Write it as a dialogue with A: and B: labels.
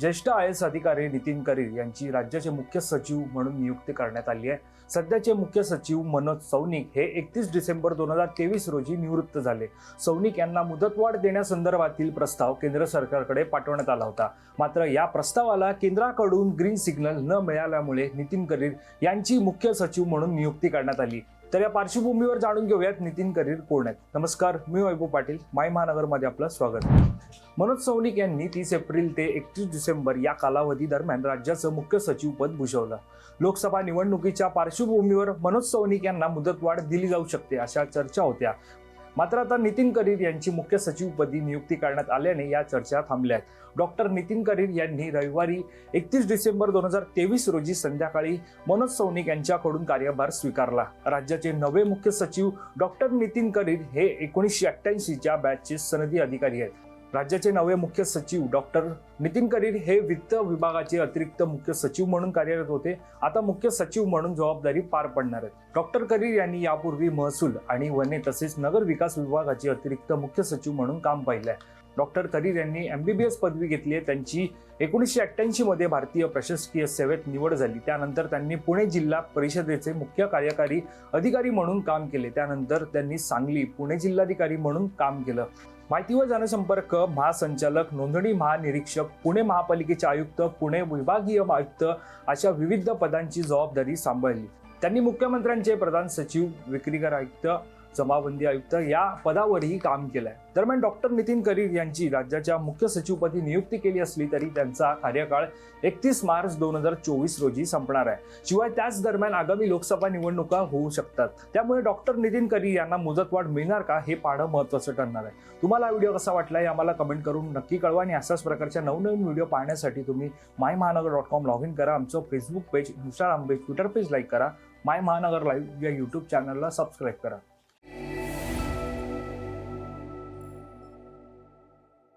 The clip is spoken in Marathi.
A: ज्येष्ठ आय एस अधिकारी नितीन करीर यांची राज्याचे मुख्य सचिव म्हणून नियुक्ती करण्यात आली आहे. सध्याचे मुख्य सचिव मनोज सौनिक हे एकतीस डिसेंबर दोन हजार तेवीस रोजी निवृत्त झाले. सौनिक यांना मुदतवाढ देण्यासंदर्भातील प्रस्ताव केंद्र सरकारकडे पाठवण्यात आला होता. मात्र या प्रस्तावाला केंद्राकडून ग्रीन सिग्नल न मिळाल्यामुळे नितीन करीर यांची मुख्य सचिव म्हणून नियुक्ती करण्यात आली. तर या पार्श्वभूमीवर जाणून घेऊयात नितीन करीर कोण आहेत नमस्कार मी वैभव पाटील. माय महानगरमध्ये आपलं स्वागत. मनोज सौनिक यांनी तीस एप्रिल ते एकतीस डिसेंबर या कालावधी दरम्यान राज्याचं मुख्य सचिवपद भूषवलं. लोकसभा निवडणुकीच्या पार्श्वभूमीवर मनोज सौनिक यांना मुदतवाढ दिली जाऊ शकते अशा चर्चा होत्या. मात्र आता नितीन करीर यांची मुख्य सचिवपदी नियुक्ती करण्यात आल्याने या चर्चा थांबल्या आहेत. डॉक्टर नितीन करीर यांनी रविवारी एकतीस डिसेंबर दोन हजार तेवीस रोजी संध्याकाळी मनोज सौनिक यांच्याकडून कार्यभार स्वीकारला. राज्याचे नवे मुख्य सचिव डॉक्टर नितीन करीर हे एकोणीसशे अठ्ठ्याऐंशीच्या बॅचचे सनदी अधिकारी आहेत. राज्याचे नवे मुख्य सचिव डॉक्टर नितीन करीर हे वित्त विभागाचे अतिरिक्त मुख्य सचिव म्हणून कार्यरत होते. आता मुख्य सचिव म्हणून जबाबदारी पार पडणार आहेत. डॉक्टर करीर यांनी यापूर्वी महसूल आणि वने तसेच नगर विकास विभागाचे अतिरिक्त मुख्य सचिव म्हणून काम पाहिलं आहे डॉक्टर करीर यांनी एम बी बी एस पदवी घेतली आहे. त्यांची एकोणीसशे अठ्ठ्याऐंशीमध्ये भारतीय प्रशासकीय सेवेत निवड झाली. त्यानंतर त्यांनी पुणे जिल्हा परिषदेचे मुख्य कार्यकारी अधिकारी म्हणून काम केले. त्यानंतर त्यांनी सांगली पुणे जिल्हाधिकारी म्हणून काम केलं. माहिती व जनसंपर्क महासंचालक नोंदणी महानिरीक्षक पुणे महापालिकेचे आयुक्त पुणे विभागीय आयुक्त अशा विविध पदांची जबाबदारी सांभाळली. त्यांनी मुख्यमंत्र्यांचे प्रधान सचिव विक्रीकर आयुक्त जमाबंदी आयुक्त या पदावरही काम केलंय. दरम्यान डॉक्टर नितीन करीर यांची राज्याच्या मुख्य सचिवपदी नियुक्ती केली असली तरी त्यांचा कार्यकाळ एकतीस मार्च दोन हजार चोवीस रोजी संपणार आहे. शिवाय त्याच दरम्यान आगामी लोकसभा निवडणुका होऊ शकतात. त्यामुळे डॉक्टर नितीन करीर यांना मुदतवाढ मिळणार का हे पाहणं महत्त्वाचं ठरणार आहे. तुम्हाला व्हिडिओ कसा वाटला हे आम्हाला कमेंट करून नक्की कळवा आणि अशाच प्रकारच्या नवनवीन व्हिडिओ पाहण्यासाठी तुम्ही माय महानगर डॉट कॉम लॉग इन करा. आमचं Facebook page Instagram page Twitter page like करा. माय महानगर लाईव्ह या यूट्यूब चॅनलला सबस्क्राईब करा.